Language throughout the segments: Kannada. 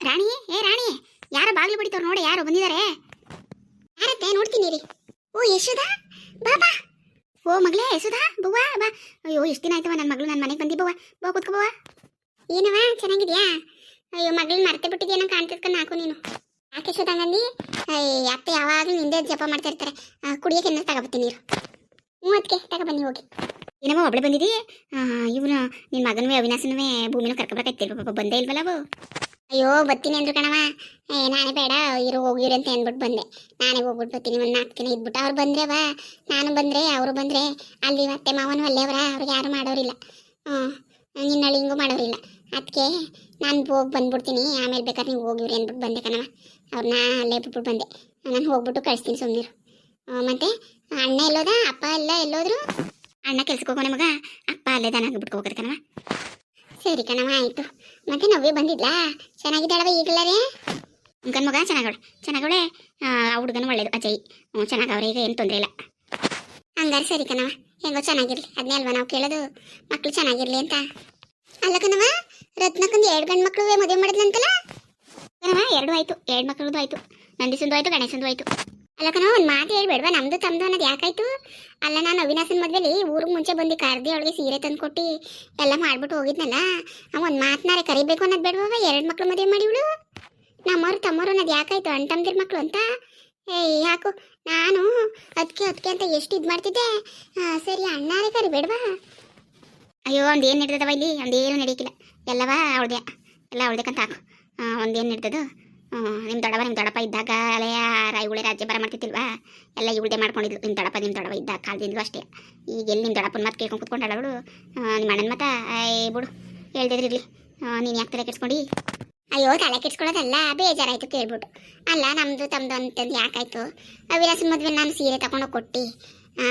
ರಾಣಿ ಏ ರಾಣಿ ಯಾರು ಬಾಗಿಲು ಬಿಡಿತವ್ರು ನೋಡಿ ಯಾರು ಬಂದಿದ್ದಾರೆ. ಯಾರತ್ತೆ ನೋಡ್ತೀನಿ ರೀ ಓ ಯಶೋದಾ ಬಾ ಬಾ ಓ ಮಗಳೇ ಯಶೋದಾ ಬುವಾ ಬಾ. ಅಯ್ಯೋ ಎಷ್ಟು ದಿನ ಆಯ್ತವ ನನ್ನ ಮಗಳು ನನ್ನ ಮನೆಗೆ ಬಂದಿ ಬವ್ವ. ಬಾ ಕೂತ್ಕೋ ಬವ್ವ. ಏನವ ಚೆನ್ನಾಗಿದ್ಯಾ? ಅಯ್ಯೋ ಮಗಳನ್ನ ಮರ್ತೆ ಬಿಟ್ಟಿದ್ಯೇನೋ ಕಾಣ್ತಿದ್ಕ ನಾಕು ನೀನು. ಯಾಕೆ ಯಶೋದ ಹಂಗಂದಿ? ಅತ್ತೆ ಯಾವಾಗಲೂ ನಿಂದೆ ಜಪ ಮಾಡ್ತಾ ಇರ್ತಾರೆ. ಆ, ಕುಡಿಯಕ್ಕೆ ಏನಾರು ತಗೋಬತ್ತೀನಿ ನೀರು. ಹ್ಞೂ ಅದಕ್ಕೆ ತಗೊಬನ್ನಿ ಹೋಗಿ. ಏನಮ್ಮ ಒಬ್ಬಳೆ ಬಂದಿದ್ದೀ ಇವನು ನಿನ್ನ ಮಗನವೇ ಅವಿನಾಶನವೇ ಭೂಮಿನ ಕರ್ಕೊಬರ್ಕೈತಿಲ್ವ ಪಾಪ ಬಂದೇ ಇಲ್ವಲ್ಲ ಅವು ಅಯ್ಯೋ, ಬರ್ತೀನಿ ಅಂದ್ರು ಕಣವ ಏ, ನಾನೇ ಬೇಡ, ಇರು ಹೋಗಿರಿ ಅಂತ ಅಂದ್ಬಿಟ್ಟು ಬಂದೆ. ನಾನೇ ಹೋಗ್ಬಿಟ್ಟು ಬರ್ತೀನಿ, ಒಂದು ನಾಲ್ಕು ದಿನ ಇದ್ಬಿಟ್ಟು. ಅವ್ರು ಬಂದ್ರವ ನಾನು ಬಂದರೆ, ಅವರು ಬಂದರೆ, ಅಲ್ಲಿ ಮತ್ತೆ ಮಾವನು ಅಲ್ಲೇವ್ರ ಅವ್ರಿಗೆ ಯಾರು ಮಾಡೋರಿಲ್ಲ. ಹ್ಞೂ ನಿನ್ನ ಹಿಂಗೂ ಮಾಡೋರಿಲ್ಲ. ಅದಕ್ಕೆ ನಾನು ಹೋಗಿ ಬಂದ್ಬಿಡ್ತೀನಿ, ಆಮೇಲೆ ಬೇಕಾದ್ರೆ ನೀವು ಹೋಗಿವ್ರಿ ಅಂದ್ಬಿಟ್ಟು ಬಂದೆ ಕಣವ ಅವ್ರನ್ನ ಅಲ್ಲೇ ಬಿಟ್ಬಿಟ್ಟು ಬಂದೆ. ನಾನು ಹೋಗ್ಬಿಟ್ಟು ಕಳಿಸ್ತೀನಿ ಸುಮ್ಮನಿರು ಮತ್ತೆ ಅಣ್ಣ ಎಲ್ಲೋದ, ಅಪ್ಪ ಎಲ್ಲ ಎಲ್ಲೋದ್ರು? ಅಣ್ಣ ಕೆಲ್ಸಕ್ಕೆ ಹೋಗೋಣ ಮಗ. ಅಪ್ಪ ಅಲ್ಲೇ ದಾನ ಬಿಟ್ಕೊ ಹೋಗೋದು ಕಣವ ಸರಿ ಕಣವ ಆಯಿತು. ಮತ್ತೆ ನವ್ಯ ಬಂದಿದ್ಲಾ? ಚೆನ್ನಾಗಿದ್ದಾಳವ ಈಗಲೇ ಗನ್ ಮಗ, ಚೆನ್ನಾಗವಳೆ. ಚೆನ್ನಾಗವಳೆ, ಆ ಹುಡುಗನ ಒಳ್ಳೇದು. ಅಜಯ್ ಹ್ಞೂ ಚೆನ್ನಾಗವ್ರೆ, ಈಗ ಏನು ತೊಂದರೆ ಇಲ್ಲ. ಹಂಗಾರೆ ಸರಿ ಕಣವ ಹೆಂಗೋ ಚೆನ್ನಾಗಿರ್ಲಿ. ಅದನ್ನೇ ಅಲ್ವಾ ನಾವು ಕೇಳೋದು? ಮಕ್ಳು ಚೆನ್ನಾಗಿರ್ಲಿ ಅಂತ. ಅಲ್ಲ ಕಣವ ರತ್ನಕ್ಕಂದು ಎರಡು ಗಂಡು ಮಕ್ಕಳು ಮದುವೆ ಮಾಡಿದ್ಲಂತಲ್ಲ? ಕಣವ ಎರಡು ಆಯ್ತು. ಎರಡು ಮಕ್ಕಳದು ಆಯ್ತು. ನಂದಿಸಂದು ಆಯ್ತು, ಗಣೇಶಂದು ಆಯ್ತು. ಅಲ್ಲ ಕಣವ ಒಂದು ಮಾತು ಹೇಳ್ಬೇಡ್ವಾ? ನಮ್ದು ತಮ್ದು ಅನ್ನೋದು ಯಾಕಾಯ್ತು? ಅಲ್ಲ, ನಾನು ಅವಿನಾಶನ ಮದ್ವೆಲಿ ಊರಿಗೆ ಮುಂಚೆ ಬಂದು ಕರ್ದಿ ಅವಳಿಗೆ ಸೀರೆ ತಂದು ಕೊಟ್ಟು ಎಲ್ಲ ಮಾಡ್ಬಿಟ್ಟು ಹೋಗಿದ್ನಲ್ಲ, ಅವ ಒಂದು ಮಾತನಾರೆ ಕರಿಬೇಕು ಅನ್ನೋದು ಬೇಡವಾ ಎರಡು ಮಕ್ಳು ಮದುವೆ ಮಾಡಿವಳು ನಮ್ಮವ್ರು ತಮ್ಮವ್ರು ಅನ್ನೋದು ಯಾಕಾಯ್ತು? ಅಣ್ಣ ಮಕ್ಕಳು ಅಂತ? ಏಯ್, ಯಾಕು? ನಾನು ಅದಕ್ಕೆ ಅದಕ್ಕೆ ಅಂತ ಎಷ್ಟು ಇದು ಮಾಡ್ತಿದ್ದೆ? ಸರಿ, ಅಣ್ಣಾರೆ ಕರಿಬೇಡ್ವಾ? ಅಯ್ಯೋ, ಒಂದು ಏನು ನಡ್ದದವ ಇಲ್ಲಿ? ಒಂದು ಏನು ನಡೀಕಿಲ್ಲ. ಎಲ್ಲವಾ ಅವಳದೆ ಎಲ್ಲ ಅವಳದಕ್ಕಂತ ಹಾಕು. ಒಂದೇನು ನಡ್ದದು? ನಿಮ್ಮ ದೊಡವ ನಿಮ್ಮ ದೊಡಪ ಇದ್ದಾಗ ಅಲೆಯ ಉಳಿ ರಾಜ್ಯ ಬರ ಮಾಡ್ತಿತ್ತಿಲ್ವಾ ಎಲ್ಲ ಇವಳದೆ ಮಾಡ್ಕೊಂಡಿದ್ಲು. ನಿಮ್ಮ ದೊಡಪ ನಿಮ್ಮ ದೊಡವ ಇದ್ದಾಗ ಕಾಲದಿಂದಲೂ ಅಷ್ಟೇ. ಈಗ ಎಲ್ಲಿ ನಿಮ್ಮ ದೊಡ್ಡಪ್ಪನ ಮಾತು ಕೇಳ್ಕೊಂಡು ಕುತ್ಕೊಂಡಾಳ ಅವಳು? ನಿಮ್ಮ ಅಣ್ಣನ ಮತ? ಏ ಬಿಡು. ಹೇಳ್ದಿದ್ರಿರ್ಲಿ ನೀನು ಯಾಕೆ ತಲೆ ಕೆಡ್ಸ್ಕೊಂಡು? ಅಯ್ಯೋ, ತಲೆ ಕೆಡ್ಸ್ಕೊಳ್ಳೋದಲ್ಲ. ಬೇಜಾರಾಯ್ತು ಕೇಳ್ಬಿಟ್ಟು. ಅಲ್ಲ ನಮ್ಮದು ತಮ್ಮದು ಅಂತಂದು ಯಾಕಾಯ್ತು? ಅವಿಲಾಸನ ಮದುವೆ ನಾನು ಸೀರೆ ತಗೊಂಡೋಗಿ ಕೊಟ್ಟು.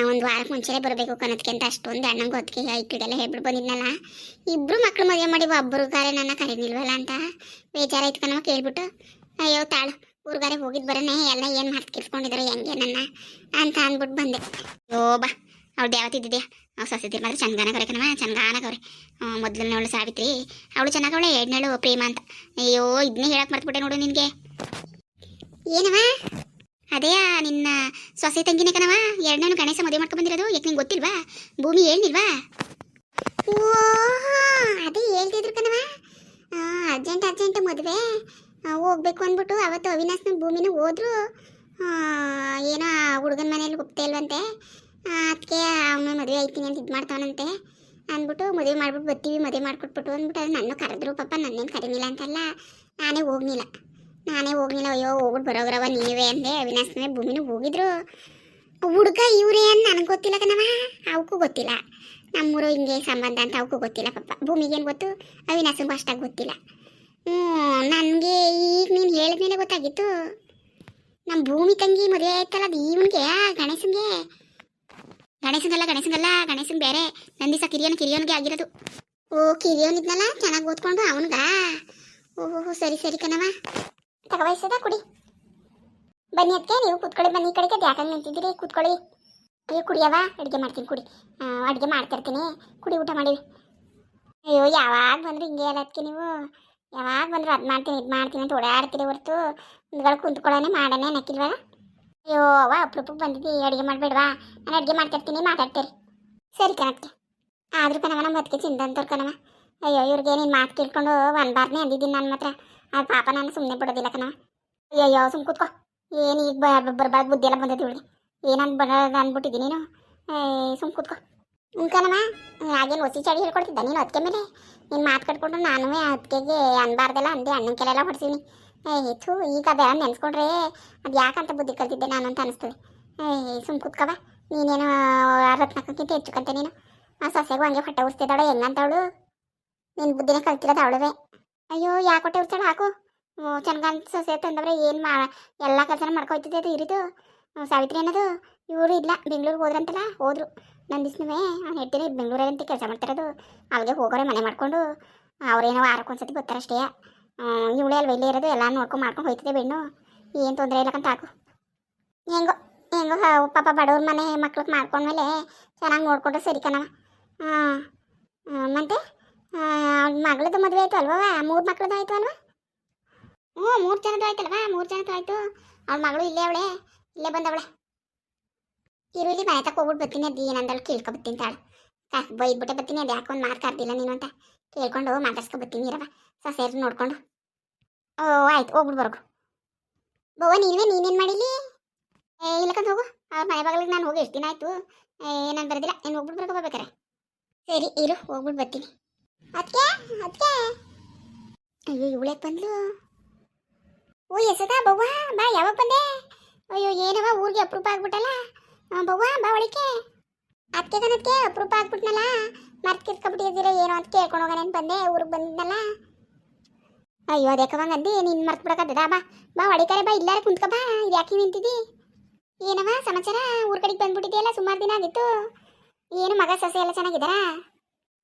ಒಂದು ವಾರಕ್ಕೆ ಮುಂಚೆನೇ ಬರಬೇಕು ಕನ್ನೋದಕ್ಕೆ ಅಂತ ಅಷ್ಟೊಂದು ಅಣ್ಣಂಗೆ ಹೊತ್ತಿಗೆ ಐಕ್ಳಿಗೆಲ್ಲ ಹೇಳ್ಬಿಟ್ಟು ಬಂದಿದ್ನಲ್ಲ. ಇಬ್ರು ಮಕ್ಕಳು ಮದುವೆ ಮಾಡಿ ಒಬ್ಬರು ಗಾರೆ ನನ್ನ ಕರೀನಿಲ್ವಲ್ಲ ಅಂತ? ಬೇಜಾರಾಯ್ತು ಕಣವ ಕೇಳ್ಬಿಟ್ಟು. ಅಯ್ಯೋ ತಾಳು ಊರ್ಗಾರೆ ಹೋಗಿದ್ ಬರನೆ, ಎಲ್ಲ ಏನು ಮಾತು ಕಿರ್ಸ್ಕೊಂಡಿದ್ರು ಹೆಂಗೆ ನನ್ನ ಅಂತ ಅಂದ್ಬಿಟ್ಟು ಬಂದೆ. ಅಯ್ಯೋ ಬಾ, ಅವಳು ಯಾವತ್ತಿದ್ದಿದ್ಯಾ ಸೊಸೆದಿರ್ ಮಾತ್ರ ಚಂದಾನಗವ್ರೆ ಕಣವ ಮೊದಲನೇ ಅವಳು ಸಾವಿತ್ರಿ. ಅವಳು ಚೆನ್ನಾಗವಳೆ ಎರಡನೇಳು ಪ್ರೇಮ ಅಂತ. ಅಯ್ಯೋ ಇದನ್ನೇ ಹೇಳಕ್ ಮರ್ತ್ಬಿಟ್ಟೆ ನೋಡು ನಿನಗೆ. ಏನವ ಅದೇ ನಿನ್ನ ಸೊಸೆ ತಂಗಿನ ಕಣವ ಎರಡನೇನು ಗಣೇಶ ಮದುವೆ ಮಾಡ್ಕೊಂಡ್ ಬಂದಿರೋದು, ಯಾಕೆ ನಿಂಗೆ ಗೊತ್ತಿಲ್ವಾ? ಭೂಮಿ ಹೇಳಿಲ್ವಾ ಓ ಅದೇ ಹೇಳ್ತಿದ್ರು ಕಣವ ಅರ್ಜೆಂಟ್ ಅರ್ಜೆಂಟ್ ಮದುವೆ. ಹೋಗ್ಬೇಕು ಅಂದ್ಬಿಟ್ಟು ಅವತ್ತು ಅವಿನಾಶ್ನ ಭೂಮಿನ ಹೋದ್ರು ಏನೋ ಹುಡುಗನ ಮನೇಲಿ ಒಪ್ತಾ ಇಲ್ವಂತೆ. ಅದಕ್ಕೆ ಅವನು ಮದುವೆ ಆಯ್ತೀನಿ ಅಂತ ಇದು ಮಾಡ್ತಾವನಂತೆ. ಅಂದ್ಬಿಟ್ಟು ಮದುವೆ ಮಾಡ್ಬಿಟ್ಟು ಬರ್ತೀವಿ, ಮದುವೆ ಮಾಡ್ಕೊಟ್ಬಿಟ್ಟು ಅಂದ್ಬಿಟ್ಟು ಅದು ನನ್ನ ಕರೆದ್ರು. ಪಾಪ ನನ್ನೇನು ಕರೀನಿಲ್ಲ ಅಂತಲ್ಲ, ನಾನೇ ಹೋಗ್ನಿಲ್ಲ. ನಾನೇ ಹೋಗ್ನಿಲ್ಲ, ಅಯ್ಯೋ ಹೋಗ್ಬಿಟ್ಟು ಬರೋಗ್ರವ ನೀವೇ ಅಂದೆ. ಅವಿನಾಶ್ನೇ ಭೂಮಿನೂ ಹೋಗಿದ್ರು. ಹುಡುಗ ಇವರೇ ಅಂತ ನನಗೆ ಗೊತ್ತಿಲ್ಲ ಕಣವ ಅವಕ್ಕೂ ಗೊತ್ತಿಲ್ಲ. ನಮ್ಮೂರು ಹಿಂಗೆ ಸಂಬಂಧ ಅಂತ ಅವಕ್ಕೂ ಗೊತ್ತಿಲ್ಲ ಪಾಪ. ಭೂಮಿಗೇನು ಗೊತ್ತು? ಅವಿನಾಶನಿಗೂ ಅಷ್ಟಾಗಿ ಗೊತ್ತಿಲ್ಲ. ಹ್ಞೂ ನನಗೆ ಈಗ ನೀನು ಹೇಳಿದ್ಮೇಲೆ ಗೊತ್ತಾಗಿತ್ತು. ನಮ್ಮ ಭೂಮಿ ತಂಗಿ ಮದುವೆ ಆಯ್ತಲ್ಲ ಅದು ಇವನಿಗೆ ಗಣೇಶನ್ಗೆ. ಗಣೇಶನಲ್ಲ ಗಣೇಶಂಗಲ್ಲ ಗಣೇಶನ್ ಬೇರೆ. ನಂದಿಸ ಕಿರಿಯನ್ ಕಿರಿಯನ್ಗೆ ಆಗಿರೋದು. ಓ ಕಿರಿಯನಿದ್ನಲ್ಲ ಚೆನ್ನಾಗಿ ಓದ್ಕೊಂಡು ಅವನ್ಗ. ಓಹೋ ಸರಿ ಸರಿ ಕಣವ ತಗವಯಸ್ಸದ ಕುಡಿ. ಬನ್ನಿ ಅದಕ್ಕೆ ನೀವು ಕೂತ್ಕೊಳ್ಳಿ, ಬನ್ನಿ ಈ ಕಡೆಗೆ. ಯಾಕಂಗೆ ನಿಂತಿದ್ದೀರಿ, ಕೂತ್ಕೊಳ್ಳಿ. ಅಯ್ಯೋ ಕುಡಿಯವ ಅಡುಗೆ ಮಾಡ್ತೀನಿ, ಕುಡಿ. ಅಡುಗೆ ಮಾಡ್ತಿರ್ತೀನಿ. ಕುಡಿ, ಊಟ ಮಾಡಿ. ಅಯ್ಯೋ, ಯಾವಾಗ ಬಂದ್ರೆ ಹಿಂಗೆ ಅಲ್ಲ ಅದಕ್ಕೆ ನೀವು. ಯಾವಾಗ ಬಂದ್ರು ಅದು ಮಾಡ್ತೀನಿ, ಇದು ಮಾಡ್ತೀನಿ ಅಂತ ಓಡಾಡ್ತೀರಿ ಹೊರತು. ಮುಂದ್ಗಡೆ ಕುಂತ್ಕೊಳ್ಳೋನೆ ಮಾಡೋಣ ನಕ್ಕಿಲ್ವಲ್ಲ ಅಯ್ಯೋ ಅವ ಅಪ್ರೂಪಕ್ಕೆ ಬಂದಿದ್ದಿ, ಅಡುಗೆ ಮಾಡಬೇಡವಾ? ನಾನು ಅಡುಗೆ ಮಾಡ್ತಿರ್ತೀನಿ, ಮಾತಾಡ್ತೀರಿ. ಸರಿ ಕಣಕ್ಕೆ. ಆದರೂ ಕಣವ ನಮ್ಮ ಚಿಂತ ಅಂತವ್ರು ಕಣವ ಅಯ್ಯೋ, ಇವ್ರಿಗೆ ನೀನು ಮಾತು ಕೇಳ್ಕೊಂಡು ಅನ್ಬಾರ್ನೇ ಅಂದಿದ್ದೀನಿ ನನ್ನ ಮಾತ್ರ. ಅದು ಪಾಪ ನಾನು ಸುಮ್ಮನೆ ಬಿಡೋದಿಲ್ಲ ಕಣವ ಅಯ್ಯೋ ಸುಮ್ ಕೂತ್ಕೋ. ಏನು ಈಗ ಬರ್ಬಾರ್ದು ಬುದ್ಧಿ ಎಲ್ಲ ಬಂದೈತಿ ಇವಳಿಗೆ ಏನಂತ ಬರೋದು ಅಂದ್ಬಿಟ್ಟಿದ್ದೀನಿ ನೀನು? ಸುಮ್ ಕೂತ್ಕೋ. ಉಂಕನವ ಆಗೇನು ಹೊಸಿ ಚಳಿ ಹೇಳ್ಕೊಡ್ತಿದ್ದ ನೀನು ಅದಕ್ಕೆ ಮೇಲೆ? ನೀನು ಮಾತು ಕಟ್ಕೊಂಡು ನಾನು ಅದಕ್ಕೆ ಅನ್ಬಾರ್ದಲ್ಲ ಅಂದೆ, ಅಣ್ಣನ ಕೆಲೆಲ್ಲ ಹೊಡ್ಸೀನಿ ಏ ಥೂ ಈಗ ಅದೆಲ್ಲ ನೆನೆಸ್ಕೊಂಡ್ರೆ ಅದು ಯಾಕಂತ ಬುದ್ಧಿ ಕಲ್ತಿದ್ದೆ ನಾನು ಅಂತ ಅನಿಸ್ತದೆ. ಏ ಸುಮ್ ಕುತ್ಕವ ನೀನೇನು ರತ್ನಕ್ಕಿಂತ ಹೆಚ್ಚುಕಂತೆ ನೀನು. ಆ ಸೊಸೆಗೂ ಹಂಗೆ ಹೊಟ್ಟೆ ಉರ್ಸ್ತಿದ್ದಾಳೆ, ಹೆಂಗಂತವಳು? ನಿನ್ನ ಬುದ್ಧಿನೇ ಕಲ್ತಿರೋದು ಅವಳವೇ. ಅಯ್ಯೋ, ಯಾಕೆ ಹೊಟ್ಟೆ ಉರ್ಸ್ತಾಳೆ ಹಾಕು. ಚೆನ್ನಾಗಂತ ಸೊಸೆ ತಂದವ್ರೆ, ಏನು ಮಾ, ಎಲ್ಲ ಕೆಲಸನ ಮಾಡ್ಕೊಯ್ತಿದ್ದೆ ಅದು ಇರಿದು. ಸಾವಿತ್ರಿ ಅನ್ನೋದು. ಇವರು ಇಲ್ಲ, ಬೆಂಗಳೂರಿಗೆ ಹೋದ್ರಂತಲ್ಲ, ಹೋದ್ರು. ನಂದಿಸ್ನವೇ ಅವ್ನು ಹೇಳ್ತೀನಿ ಬೆಂಗಳೂರಲ್ಲಿ ಕೆಲಸ ಮಾಡ್ತಿರೋದು. ಅಲ್ಲಿಗೆ ಹೋಗೋರೆ ಮನೆ ಮಾಡಿಕೊಂಡು ಅವ್ರೇನೋ ವಾರಕ್ಕೊಂದ್ಸತಿ ಒಂದ್ಸತಿ ಬರ್ತಾರಷ್ಟೇ. ಇವಳೇ ಅಲ್ಲಿ ಇಲ್ಲೇ ಇರೋದು ಎಲ್ಲ ನೋಡ್ಕೊಂಡು ಮಾಡ್ಕೊಂಡು ಹೋಯ್ತದೆ ಬೆಣ್ಣು. ಏನು ತೊಂದರೆ ಇಲ್ಲಕ್ಕಂತ ಹಾಕು. ಹೆಂಗೋ ಹೆಂಗೋ ಪಾಪ ಬಡವ್ರ ಮನೆ ಮಕ್ಳಿಗೆ ಮಾಡ್ಕೊಂಡ್ಮೇಲೆ ಚೆನ್ನಾಗಿ ನೋಡ್ಕೊಂಡ್ರೆ ಸರಿ ಕಣ ಹಾಂ ಮತ್ತು? ಮಗಳದ್ದು ಮದುವೆ ಆಯ್ತು ಅಲ್ವಾ ಮೂರು ಮಕ್ಳದ್ದು ಆಯ್ತು ಅಲ್ವಾ? ಹ್ಞೂ ಮೂರು ಜನದ್ದು ಆಯ್ತಲ್ವಾ? ಮೂರು ಜನದ್ದು ಆಯ್ತು. ಅವ್ಳ ಮಗಳು ಇಲ್ಲೇ ಅವಳೆ, ಇಲ್ಲೇ ಬಂದವಳೆ. ಇಲ್ಲಿ ಮನೆ ತಕ ಹೋಗ್ಬಿಟ್ಟು ಬರ್ತೀನಿ ಅದು ಏನಂದಳು ಕೇಳ್ಕೊ ಬರ್ತೀನಿ ತಾಳು. ಕಾ, ಬೈದ್ಬಿಟ್ಟೆ ಬರ್ತೀನಿ ಅದು ಯಾಕೊಂದು ಮಾರ್ಕ್ ಮಾತು ಕರ್ದಿಲ್ಲ ನೀನು ಅಂತ. ಕೇಳ್ಕೊಂಡು ಮಾತಾಡ್ಸ್ಕೊ ಬರ್ತೀನಿ ಇರವ ಸೊಸೆಯರು ನೋಡ್ಕೊಂಡು. ಓ, ಆಯ್ತು ಹೋಗ್ಬಿಟ್ಟು ಬರೋಗು ಬವ್ವ ನೀವೇ ನೀನೇನು ಮಾಡಿಲಿ? ಏ, ಇಲ್ಲಕಂತ ಹೋಗು. ಅವ್ರ ಮನೆ ಬಾಗಿಲಿಗೆ ನಾನು ಹೋಗಿ ಎಷ್ಟು ದಿನ ಆಯ್ತು? ಏ ನಾನು ಬರೋದಿಲ್ಲ. ಏನು ಹೋಗ್ಬಿಟ್ಟು ಬರ್ಕೊ ಬರ್ಬೇಕಾರೆ? ಸರಿ, ಇರು ಹೋಗ್ಬಿಟ್ಟು ಬರ್ತೀನಿ. ಅದಕ್ಕೆ ಅದಕ್ಕೆ ಅಯ್ಯೋ ಇವಳಕ್ಕೆ ಬಂದ್ಲು. ಓ ಎಸದ ಬವ್ವ, ಬಾ, ಯಾವಾಗ ಬಂದೆ? ಅಯ್ಯೋ ಏನವ ಊರಿಗೆ ಅಪರೂಪ ಆಗ್ಬಿಟ್ಟಲ್ಲ? ಬವ್ವ, ಬಾ ಒಳಿಕೆ ಅದಕ್ಕೆ ಕಣಕ್ಕೆ ಅಪರೂಪ ಆಗ್ಬಿಟ್ನಲ್ಲ. ಮರ್ತ್ ಕಿತ್ಕೊಬಿಟ್ಟಿದ್ದೀರ ಏನೋ ಅಂತ ಕೇಳ್ಕೊಂಡು ಹೋಗೋಣ ಅಂತ ಬಂದೆ, ಊರಿಗೆ ಬಂದಿದ್ನಲ್ಲ. ಅಯ್ಯೋ ಅದಕ್ಕವಂಗ ಅಂದಿ? ನೀನು ಮರ್ತ್ ಬಿಡಕತ್ತದ. ಬಾ ಬಾ ಹೊಡಿತಾರೆ ಬಾ, ಇಲ್ಲಾರ ಕುಂತ್ಕ, ಬಾ. ಇದು ಯಾಕೆ ನಿಂತಿದ್ದಿ? ಏನವ ಸಮಾಚಾರ? ಊರ್ ಕಡೆಗೆ ಬಂದ್ಬಿಟ್ಟಿದೆಯಲ್ಲ, ಸುಮಾರು ದಿನ ಆಗಿತ್ತು. ಏನು ಮಗ, ಸೊಸೆ ಎಲ್ಲ ಚೆನ್ನಾಗಿದ್ದಾರಾ?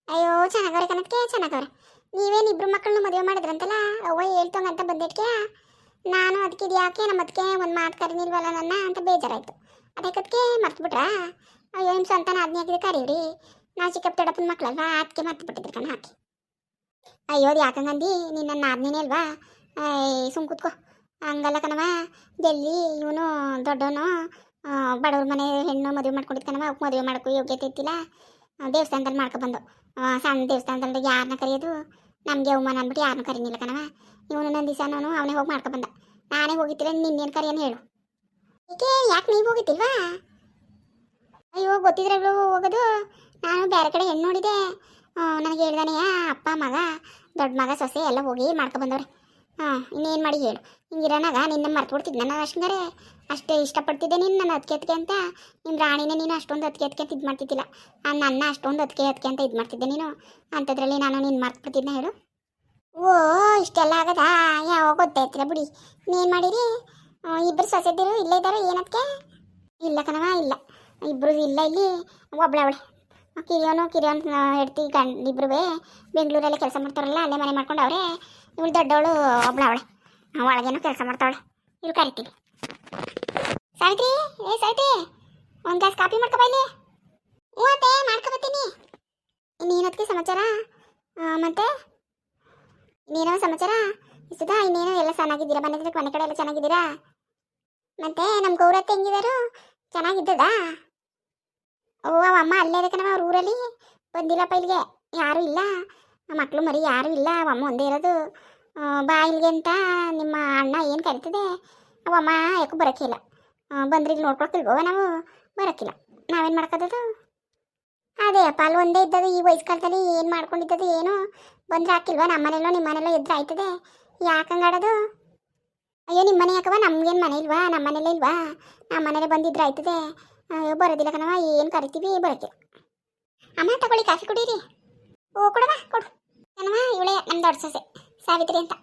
ಅಯ್ಯೋ, ಚೆನ್ನಾಗವ್ರೆ ಕಣಕ್ಕೆ ಚೆನ್ನಾಗವ್ರೆ. ನೀವೇನು ಇಬ್ರು ಮಕ್ಕಳನ್ನ ಮದುವೆ ಮಾಡಿದ್ರಂತಲ್ಲ? ಅವ್ವ ಹೇಳ್ತಂಗ ಅಂತ ಬಂದಿಟ್ಕೆ ನಾನು ಅದಕ್ಕೆ ಇದು ಯಾಕೆ ನಮ್ಮ ಅದಕ್ಕೆ ಒಂದು ಮಾತು ಕರೀನಿಲ್ವಲ್ಲ ನನ್ನ ಅಂತ ಬೇಜಾರಾಯಿತು. ಅದಕ್ಕೆ ಮರ್ತ್ಬಿಟ್ರಾ? ಅಯ್ಯೋ ನಿಮ್ಮ ಸಂತಾನ ಆಜ್ಞೆ ಹಾಕಿದ್ರೆ ಕರೀವ್ರಿ. ನಾ ಚಿಕ್ಕಪ್ಪ ದೊಡ್ಡಪ್ಪನ ಮಕ್ಕಳಲ್ವಾ ಅದಕ್ಕೆ ಮರ್ತು ಬಿಟ್ಟಿದ್ರು ಕಣ ಹಾಕಿ ಅಯ್ಯೋ, ಅದು ಯಾಕಂಗಂದು ನೀನು ನನ್ನ ಆಜ್ಞೆನೇ ಅಲ್ವಾ? ಸುಮ್ ಕೂತ್ಕೋ. ಹಂಗಲ್ಲ ಕಣವ ಡೆಲ್ಲಿ ಇವನು ದೊಡ್ಡವನು ಬಡವ್ರ ಮನೆ ಹೆಣ್ಣು ಮದುವೆ ಮಾಡ್ಕೊಂಡಿದ್ದ ಕಣವ ಅವ್ಕೆ ಮದುವೆ ಮಾಡ್ಕೊ ಯೋಗ್ಯತೆ ಇತ್ತಿಲ್ಲ ದೇವಸ್ಥಾನದಲ್ಲಿ ಮಾಡ್ಕೊಬಂದು ಸಣ್ಣ ದೇವಸ್ಥಾನದಲ್ಲಿ ಯಾರನ್ನ ಕರೆಯೋದು? ನಮಗೆ ಅವಮಾನ ಅಂದ್ಬಿಟ್ಟು ಯಾರು ಕರೀನಿಲ್ಲ ಕಣವ ಇವನು ನನ್ನ ದಿವಸನೂ ಅವನೇ ಹೋಗಿ ಮಾಡ್ಕೊಬಂದ ನಾನೇ ಹೋಗಿತ್ತಿಲ್ಲ ನಿನ್ನೇನು ಕರೆಯೋನು ಹೇಳು. ಏಕೆ, ಯಾಕೆ ನೀವು ಹೋಗಿತ್ತಿಲ್ವಾ ಅಯ್ಯೋ, ಗೊತ್ತಿದ್ರೆ ಹೋಗೋದು. ನಾನು ಬೇರೆ ಕಡೆ ಹೆಣ್ಣು ನೋಡಿದೆ. ನನಗೆ ಹೇಳ್ದಾನೆ ಅಪ್ಪ, ಮಗ, ದೊಡ್ಡ ಮಗ, ಸೊಸೆ ಎಲ್ಲ ಹೋಗಿ ಮಾಡ್ಕೊಬಂದವ್ರೆ ಹಾಂ, ಇನ್ನೇನು ಮಾಡಿ ಹೇಳು. ಹಿಂಗಿರೋನಾಗ ನಿನ್ನ ಮರ್ತು ಬಿಡ್ತಿದ್ದೆ ನಾನು ಅಷ್ಟಂಗಾರೆ ಅಷ್ಟೇ ಇಷ್ಟಪಡ್ತಿದ್ದೆ ನೀನು ನನ್ನ ಅದಕ್ಕೆ ಅಂತ. ನಿಮ್ಮ ರಾಣಿನೇ ನೀನು ಅಷ್ಟೊಂದು ಅದಕ್ಕೆ ಅದಕ್ಕೆ ಅಂತ ಇದು ಮಾಡ್ತಿದ್ದಿಲ್ಲ. ನನ್ನ ಅಷ್ಟೊಂದು ಅದಕ್ಕೆ ಅದಕ್ಕೆ ಅಂತ ಇದು ಮಾಡ್ತಿದ್ದೆ ನೀನು. ಅಂಥದ್ರಲ್ಲಿ ನಾನು ನೀನು ಮರ್ತು ಬಿಡ್ತಿದ್ನ ಹೇಳು. ಓ, ಇಷ್ಟೆಲ್ಲ ಆಗದಾ? ಯಾವ ಗೊತ್ತಾಯ್ತಿಲ್ಲ ಬಿಡಿ. ನೀನು ಮಾಡಿರಿ? ಇಬ್ಬರು ಸೊಸೆದಿರು ಇಲ್ಲೇ ಇದ್ದಾರೆ ಏನದಕ್ಕೆ ಇಲ್ಲ ಕಣವ ಇಲ್ಲ. ಇಬ್ಬರು ಇಲ್ಲ ಇಲ್ಲಿ. ಒಬ್ಳೆ ಅವಳೆ ಕಿರಿಯೋನು, ಕಿರಿಯೋನ್ ಹೆಡ್ತಿ, ಗಂಡ ಇಬ್ಬರು ಬೆಂಗಳೂರಲ್ಲಿ ಕೆಲಸ ಮಾಡ್ತಾರಲ್ಲ, ಅಲ್ಲೇ ಮನೆ ಮಾಡ್ಕೊಂಡು ಅವ್ರೆ ಇವಳು ದೊಡ್ಡವಳು, ಒಬ್ಳ ಅವಳೆ. ಒಳಗೇನೋ ಕೆಲಸ ಮಾಡ್ತಾವಳೆ. ಇವ್ರು ಕರಿತೀವಿ ಸಾವಿತ್ರಿ, ಏ ಸಾವಿತ್ರಿ, ಒಂದು ಗ್ಲಾಸ್ ಕಾಫಿ ಮಾಡ್ಕೊ ಬಾ ಇಲ್ಲಿ. ಹ್ಞೂ ಅತ್ತೆ ಮಾಡ್ಕೊಬತ್ತೀನಿ ಇನ್ನೇನದಕ್ಕೆ ಸಮಾಚಾರ? ಮತ್ತೆ? ಇನ್ನೇನೋ ಸಮಾಚಾರ? ಸುಧಾ, ಇನ್ನೇನು ಎಲ್ಲ ಚೆನ್ನಾಗಿದ್ದೀರಾ? ಹತ್ರ ಮನೆ ಕಡೆ ಎಲ್ಲ ಚೆನ್ನಾಗಿದ್ದೀರಾ? ಮತ್ತೆ ನಮ್ಮ ಗೌರತ್ತೆ ಹೆಂಗಿದಾರು? ಚೆನ್ನಾಗಿದ್ದದಾ? ಓ ಅಮ್ಮ ಅಲ್ಲೇ ಅವ್ರ ಊರಲ್ಲಿ ಬಂದಿಲ್ಲಪ್ಪ ಇಲ್ಲಿಗೆ. ಯಾರೂ ಇಲ್ಲ. ಮಕ್ಕಳು ಮರಿ ಯಾರು ಇಲ್ಲ. ಅವಮ್ಮ ಒಂದೇ ಇರೋದು. ಬಾ ಇಲ್ಲಿಗೆ ಅಂತ ನಿಮ್ಮ ಅಣ್ಣ ಏನು ಕರಿತದೆ? ಅವಮ್ಮ ಯಾಕೂ ಬರೋಕ್ಕಿಲ್ಲ ಬಂದ್ರೆ ಇಲ್ಲಿ ನೋಡ್ಕೊಳ್ತಿಲ್ವೋ ನಾವು? ಬರೋಕ್ಕಿಲ್ಲ. ನಾವೇನು ಮಾಡ್ಕೋದದು ಅದೇ ಅಪ್ಪ, ಅಲ್ಲಿ ಒಂದೇ ಇದ್ದದು ಈ ವಯಸ್ಸು ಕಾಲದಲ್ಲಿ ಏನು ಮಾಡ್ಕೊಂಡಿದ್ದದು ಏನು ಬಂದ್ರೆ ಹಾಕಿಲ್ವ? ನಮ್ಮ ಮನೆಯಲ್ಲೋ, ನಿಮ್ಮ ಮನೆಯಲ್ಲೋ ಇದ್ರೆ ಆಯ್ತದೆ. ಯಾಕಂಗಾಡೋದು ಅಯ್ಯೋ, ನಿಮ್ಮ ಮನೆ ಯಾಕವ ನಮ್ಗೇನು ಮನೆ ಇಲ್ವಾ? ನಮ್ಮ ಮನೇಲೇ ಇಲ್ವಾ? ನಮ್ಮ ಮನೇಲೆ ಬಂದಿದ್ರೆ ಆಯ್ತದೆ. ಬರೋದಿಲ್ಲ ಕಣವ ಏನು ಕರಿತೀವಿ ಬರೋಕ್ಕಿಲ್ಲ ಅಮ್ಮ, ತಗೊಳ್ಳಿ ಕಾಫಿ ಕುಡೀರಿ. ಓ, ಕೊಡವ, ಕೊಡು. ಕಣವ ಇವಳೇ ನಮ್ಮ ದೊಡ್ಡ ಸೊಸೆ, ಸಾವಿತ್ರಿ ಅಂತ.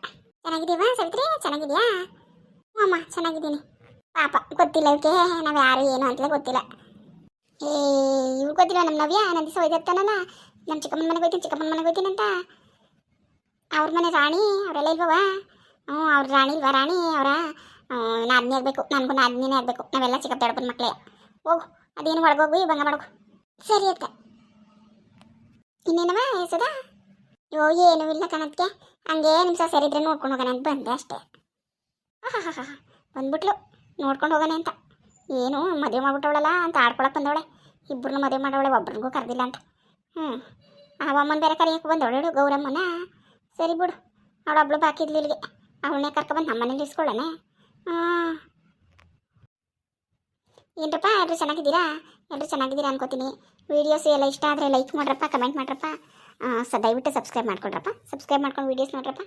ಚೆನ್ನಾಗಿದ್ದೀವಾ, ಸಾವಿತ್ರಿ? ಚೆನ್ನಾಗಿದ್ಯಾ? ಅಮ್ಮ, ಚೆನ್ನಾಗಿದ್ದೀನಿ. ಪಾಪ, ಗೊತ್ತಿಲ್ಲ ಇವಕ್ಕೆ, ನಾವು ಯಾರು, ಏನು ಅಂತಲೇ ಗೊತ್ತಿಲ್ಲ. ಏ ಇವ್ರು ಗೊತ್ತಿಲ್ಲ ನಮ್ಮ ನವ್ಯ ನನ್ನ ದಿವಸ ನಮ್ಮ ಚಿಕ್ಕಮ್ಮನ ಮನೆಗೆ ಹೋಯ್ತೀನಿ, ಚಿಕ್ಕಮ್ಮನ ಮನೆಗೆ ಹೋಯ್ತೀನಿ ಅಂತ. ಅವ್ರ ಮನೆ ರಾಣಿ, ಅವರೆಲ್ಲ ಇಲ್ವವ ಹ್ಞೂ, ಅವ್ರ ರಾಣಿ ಇಲ್ವಾ, ರಾಣಿ, ಅವರ ನಾದಿನಿ ಆಗಬೇಕು, ನನಗೂ ನಾದಿನಿನೇ ಆಗಬೇಕು. ನಾವೆಲ್ಲ ಚಿಕ್ಕಪ್ಪ, ದೊಡ್ಡಪ್ಪನ ಮಕ್ಕಳೇ. ಹೋಗು, ಅದೇನು ಒಳಗೋಗು ಭಂಗ ಮಾಡೋಗು ಸರಿ ಅತ್ತ. ಇನ್ನೇನವ ಸುಧಾ ಯೋ, ಏನು ಇಲ್ಲ ಕಣಕ್ಕೆ. ಹಂಗೆ ನಿಮಿಷ ಸರಿದ್ರೆ ನೋಡ್ಕೊಂಡು ಹೋಗೋಣ ಅಂತ ಬಂದೆ ಅಷ್ಟೇ. ಆಹಾಹಾಹಾ. ಬಂದ್ಬಿಟ್ಲು. ನೋಡ್ಕೊಂಡು ಹೋಗೋಣ ಅಂತ. ಏನು, ಮದುವೆ ಮಾಡ್ಬಿಟ್ಟವಳಲ್ಲ ಅಂತ ಆಡ್ಕೊಳಕ್ಕೆ ಬಂದವಳೆ. ಇಬ್ಬರನ್ನ ಮದುವೆ ಮಾಡವಳೆ ಒಬ್ರಿಗೂ ಕರೆದಿಲ್ಲ ಅಂತ. ಹ್ಞೂ ಅವಮ್ಮನ ಬೇರೆ ಕರೆಯಕ್ಕೆ ಬಂದವಳು ಗೌರಮ್ಮನ. ಸರಿ ಬಿಡು, ಅವಳೊಬ್ಳು ಬಾಕಿ ಇದ್ಲು ಇಲ್ಲಿಗೆ. ಅವಳನ್ನೇ ಕರ್ಕೊಬಂದು ನಮ್ಮ ಮನೇಲಿ ಇಸ್ಕೊಳ್ಳೋಣ ಹಾಂ ಏನರಪ್ಪ ಎಲ್ಲರೂ ಚೆನ್ನಾಗಿದ್ದೀರಾ? ಎಲ್ಲರೂ ಚೆನ್ನಾಗಿದ್ದೀರಾ ಅನ್ಕೋತೀನಿ. ವೀಡಿಯೋಸ್ ಎಲ್ಲ ಇಷ್ಟ ಆದರೆ ಲೈಕ್ ಮಾಡ್ರಪ್ಪ ಕಮೆಂಟ್ ಮಾಡ್ರಪ್ಪ. ಸ ದಯವಿಟ್ಟು ಸಬ್ಸ್ಕ್ರೈಬ್ ಮಾಡ್ಕೊಂಡ್ರಪ್ಪ. ಸಬ್ಸ್ಕ್ರೈಬ್ ಮಾಡ್ಕೊಂಡು ವೀಡಿಯೋಸ್ ನೋಡ್ರಪ್ಪ.